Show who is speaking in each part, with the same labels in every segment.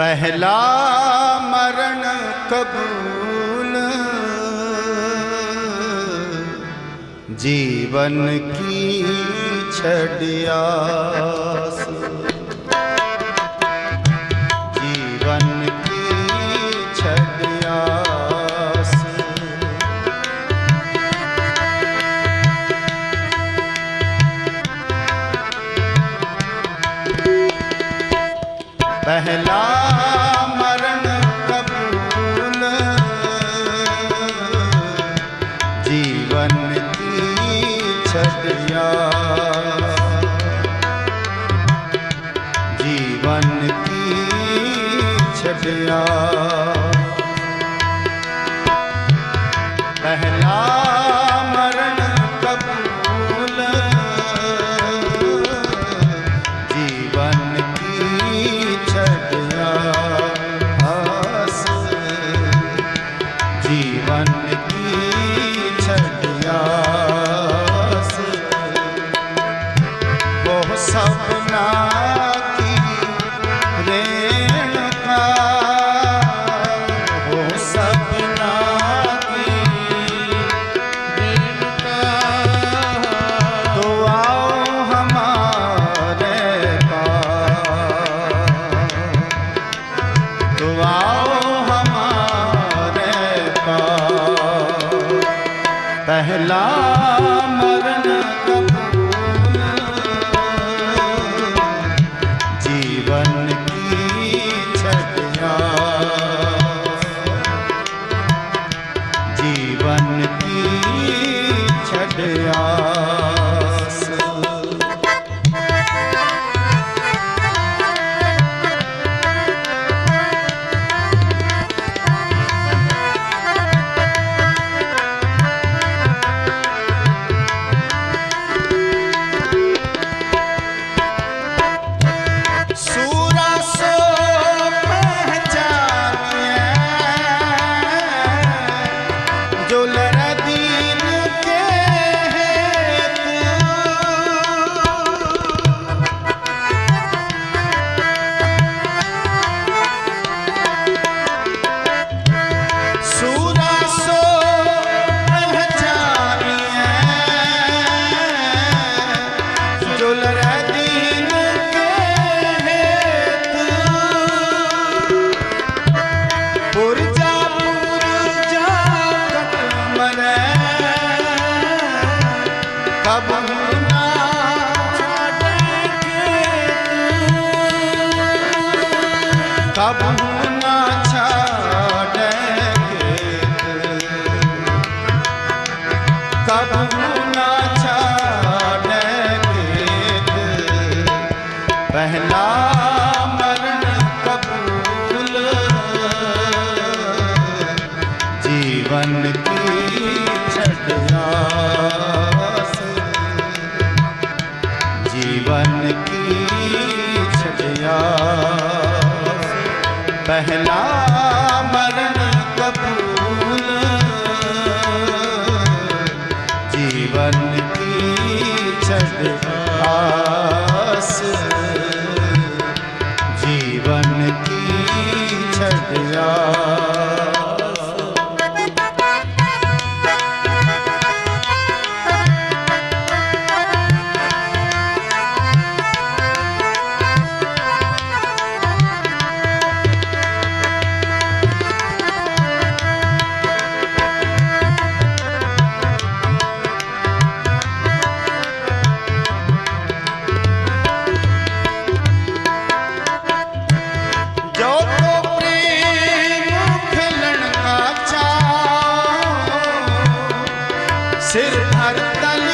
Speaker 1: ਪਹਿਲਾ ਮਰਨ ਕਬੂਲ। ਜੀਵਨ ਕੀ ਛੜਿਆ पहला Jaya करती Yeah. ਸਿਰ ਹਰ ਤਲ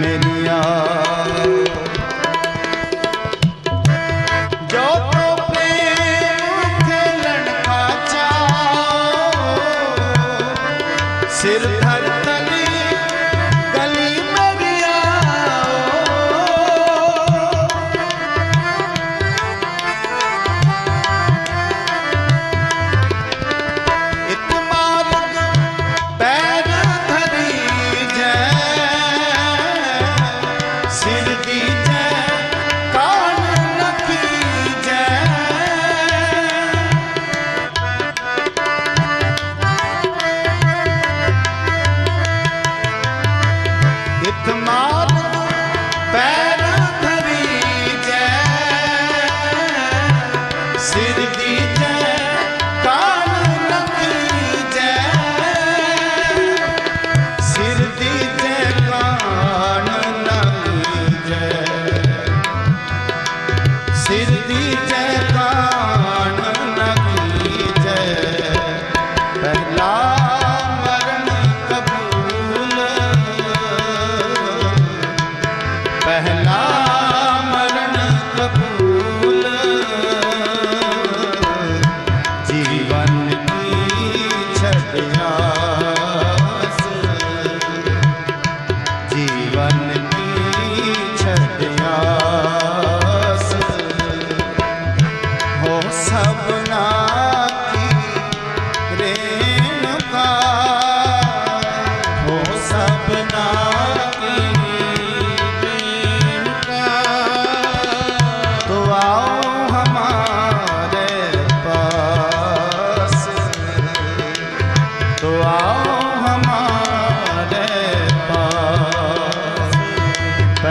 Speaker 1: मेरिया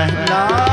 Speaker 1: पहला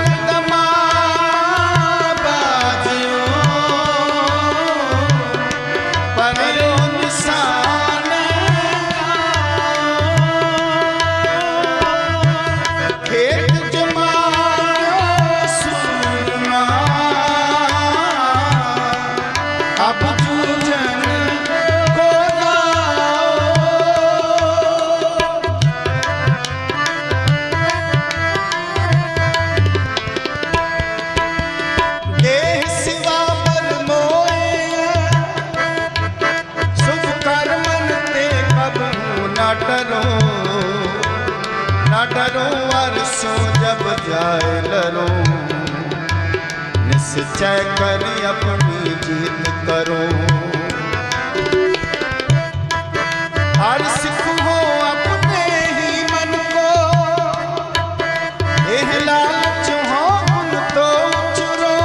Speaker 1: जायलरों निश्चय कर अपनी जीत करो हर सिख हो अपने ही मन को यह लालच हो उन तो चुरो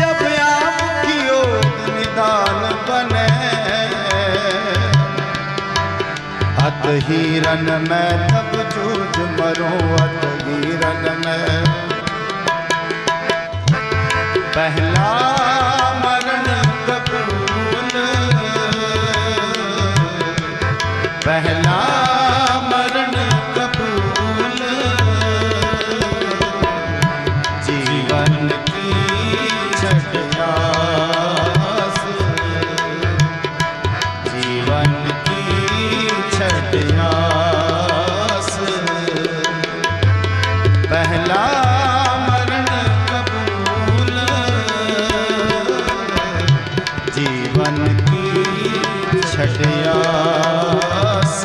Speaker 1: जब आपकी योग निदान बने अत ही रन में तब जूझ मरो अत ਮਨ ਮੈਂ। ਪਹਿਲਾ ਮਰਨ ਪਹਿਲਾ ਮਰਨ ਕਬੂਲ ਜੀਵਨ ਕੀ ਪਿਆਸ।